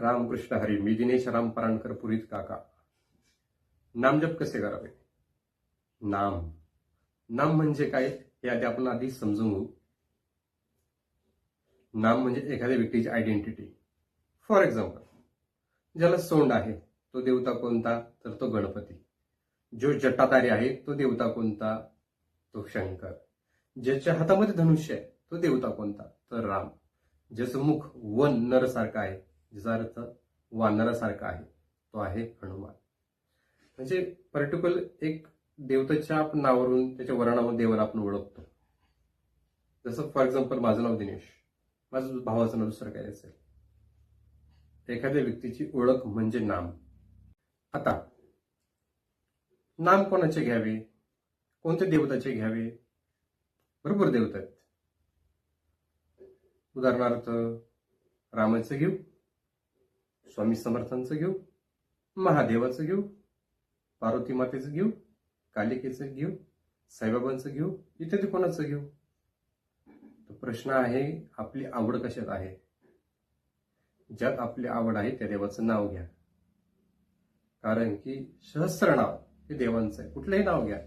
रामकृष्ण हरी मी दिनेश राम पराणकर पुरीत काका नामजप कसे करावे? नाम. नाम म्हणजे काय? हे आधी आपण आधी समजून घेऊ. नाम म्हणजे एखाद्या व्यक्तीची आयडेंटिटी फॉर एक्झाम्पल ज्याला सोंड आहे तो देवता कोणता? तर तो गणपती. जो जटाधारी आहे तो देवता कोणता? तो शंकर. ज्याच्या हातामध्ये धनुष्य आहे तो देवता कोणता? तर राम. ज्याचं मुख वन नरसारखं आहे जिचा अर्थ वानरासारखा आहे. तो आहे हनुमान. म्हणजे पर्टिक्युलर एक देवतेच्या नावावरून त्याच्या वर्णावरून देवाला आपण ओळखतो. जसं फॉर एक्झाम्पल माझं नाव दिनेश. माझं भावाचं नाव दुसरं काय असेल. एखाद्या व्यक्तीची ओळख म्हणजे नाम. आता नाम कोणाचे घ्यावे? कोणत्या देवताचे घ्यावे? भरपूर देवता आहेत. उदाहरणार्थ रामाचं घेऊ. स्वामी समर्थांचं घेऊ महादेवाचं घेऊ पार्वती मातेचं घेऊ कालिकेचं घेऊ साईबाबांचं घेऊ इत्यादी कोणाचं घेऊ? तो प्रश्न आहे आपली आवड कशात आहे? ज्यात आपली आवड आहे त्या देवाचं नाव घ्या. कारण की सहस्र नाव हे देवांचं आहे. कुठलंही नाव घ्या.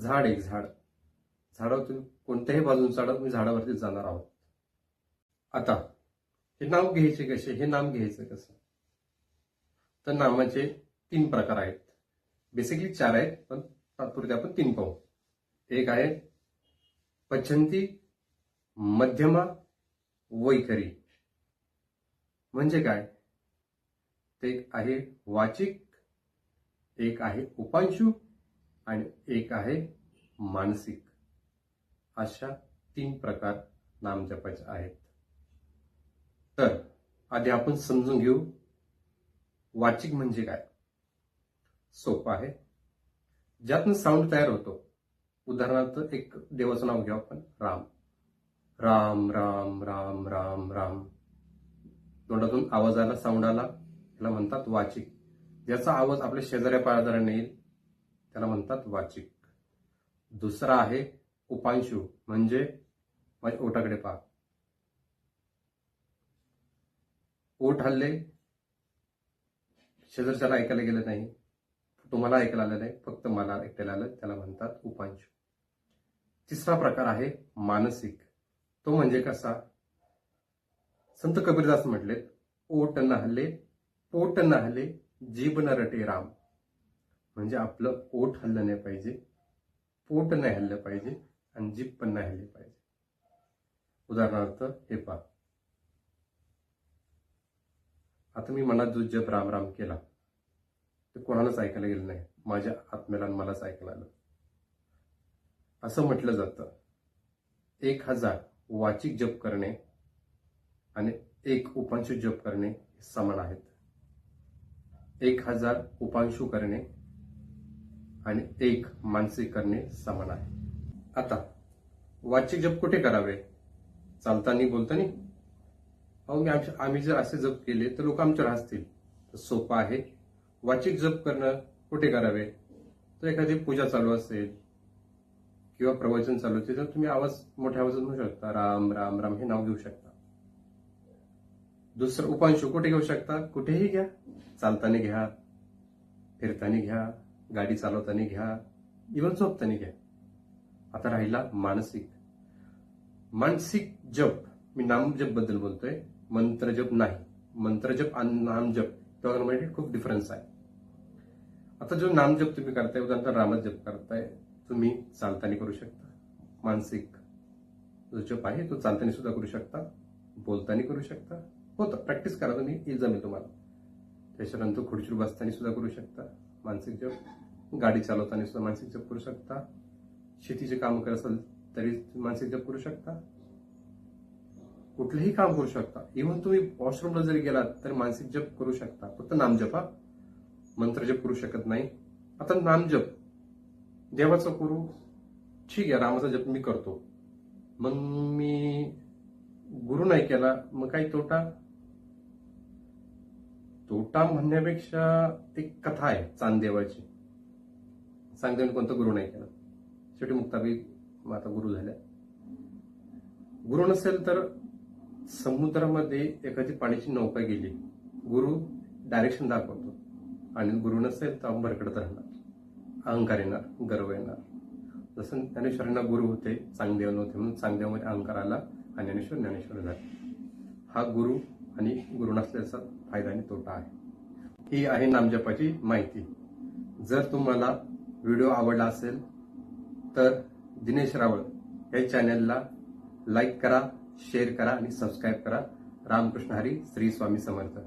झाड एक झाड. झाडावर तुम्ही कोणत्याही बाजून चढा तुम्ही झाडावरती जाणार आहोत. आता हे नाव घ्यायचे कसे? हे नाम घ्यायचं कसं? तर नामाचे तीन प्रकार आहेत. बेसिकली चार आहेत पण तात्पुरते आपण तीन पाहू. एक आहे पचंती मध्यमा वैखरी. म्हणजे काय? ते आहे वाचिक एक आहे उपांशु आणि एक आहे मानसिक. अशा तीन प्रकार नामजपाचे आहेत. तर आधी आपण समजून घेऊ. वाचिक म्हणजे काय? सोपं आहे. ज्यातनं साऊंड तयार होतो. उदाहरणार्थ एक देवाचं नाव घेऊ आपण. राम. राम राम राम राम राम. तोंडातून आवाज आला साऊंड आला. त्याला म्हणतात वाचिक. ज्याचा आवाज आपल्या शेजाऱ्या पाजाऱ्याने येईल त्याला म्हणतात वाचिक. दुसरा आहे उपांशू. म्हणजे माझ्या ओटाकडे पहा. ओट हल्ले? शेजारच्याला ऐकायला गेलं नाही. तुम्हाला ऐकायला आलं नाही. फक्त मला ऐकायला आलं. त्याला म्हणतात उपांश. तिसरा प्रकार आहे मानसिक. तो म्हणजे कसा? संत कबीरदास म्हटले ओट न हल्ले पोट न हल्ले जीभ न रटे राम. म्हणजे आपलं ओठ हल्लं नाही पाहिजे पोट नाही हल्लं पाहिजे आणि जीभ पण नाही हल्ली पाहिजे. उदाहरणार्थ हे पहा. आता मी मनात जो जप राम राम केला ते कोणालाच ऐकायला गेलं नाही. माझ्या आत्म्याला मलाच ऐकायला आलं. असं म्हटलं जातं. एक हजार वाचिक जप करणे आणि एक उपांशू जप करणे समान आहेत. एक हजार उपांशू करणे आणि एक मानसिक करणे समान आहे. आता वाचिक जप कुठे करावे? चालताना बोलताना? अहो मी आम्ही जर असे जप केले तर लोक आमच्यावर हसतील. तर सोपं आहे. वाचिक जप करणं कुठे करावे? तर एखादी पूजा चालू असेल किंवा प्रवचन चालू असेल तर तुम्ही आवाज मोठ्या आवाजात म्हणू शकता राम राम राम हे नाव घेऊ शकता. दुसरं उपांशु कुठे घेऊ शकता? कुठेही घ्या. चालताना घ्या फिरताना घ्या गाडी चालवताना घ्या इवन झोपताना घ्या. आता राहिला मानसिक. मानसिक जप. मी नामजपबद्दल बोलतोय मंत्रजप नाही. मंत्रजप आणि नामजप दोघांमध्ये खूप डिफरन्स आहे. आता जो नामजप तुम्ही करताय उदाहरणार्थ रामच जप करताय तुम्ही चालताना करू शकता. मानसिक जो जप आहे तो चालताना सुद्धा करू शकता बोलताना करू शकता. होतं प्रॅक्टिस करा तुम्ही येईल जमेल तुम्हाला. त्याच्यानंतर खुर्चीवर बसताना सुद्धा करू शकता. मानसिक जप गाडी चालवताना सुद्धा मानसिक जप करू शकता. शेतीचे काम करत असाल तरी तुम्ही मानसिक जप करू शकता. कुठलंही काम करू शकता. इव्हन तुम्ही वॉशरूमला जरी गेलात तर मानसिक जप करू शकता. फक्त नामजप हा. मंत्र जप करू शकत नाही. आता नामजप. देवाचं करू. ठीक आहे रामाचा जप मी करतो. मग मी गुरु नाही केला मग काही तोटा? तोटा म्हणण्यापेक्षा ते कथा आहे चांदेवाची. चांगदेवाने कोणता गुरु नाही केला. शेवटी मुक्ताबाई माता गुरु झाल्या. गुरु नसेल तर समुद्रामध्ये एखादी पाण्याची नौका गेली गुरु डायरेक्शन दाखवतो आणि गुरु नसेल तर आपण भरकडत राहणार अहंकार येणार गर्व येणार. जसं ज्ञानेश्वरांना गुरु होते चांगदेव नव्हते म्हणून चांगदेवामध्ये अहंकार आला आणि ज्ञानेश्वर ज्ञानेश्वर झाले. हा गुरु आणि गुरु नसल्याचा फायदा आणि तोटा आहे. ही आहे नामजपाची माहिती. जर तुम्हाला व्हिडिओ आवडला असेल तर दिनेश रावळ या चॅनलला लाईक करा. शेअर करा आणि सबस्क्राईब करा. रामकृष्ण हरी श्री स्वामी समर्थ.